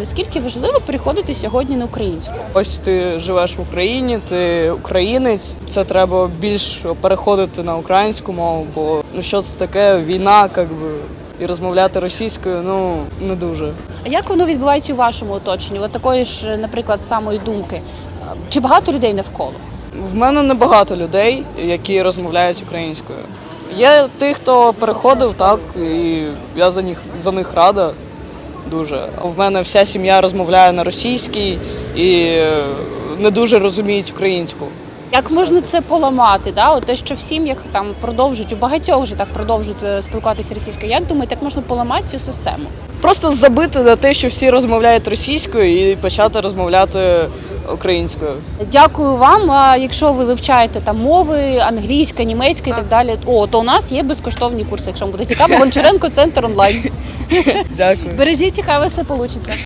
Наскільки важливо переходити сьогодні на українську? Ось ти живеш в Україні, ти українець. Це треба більш переходити на українську мову, бо ну що це таке війна, як би, і розмовляти російською, ну не дуже. А як воно відбувається у вашому оточенні? От такої ж, наприклад, самої думки. Чи багато людей навколо? В мене небагато людей, які розмовляють українською. Є ті, хто переходив, так, і я за них за них рада дуже. В мене вся сім'я розмовляє на російській і е, не дуже розуміють українську. Як можна це поламати? Да? От те, що в сім'ях там продовжують, у багатьох вже так продовжують е, спілкуватися російською. Як думаєте, як можна поламати цю систему? Просто забити на те, що всі розмовляють російською, і почати розмовляти українською. Дякую вам. А якщо ви вивчаєте там мови, англійська, німецька і так далі, о, то у нас є безкоштовні курси. Якщо вам буде цікаво, Гончаренко центр онлайн. Дякую. Бережіть, і хай у вас все вийде.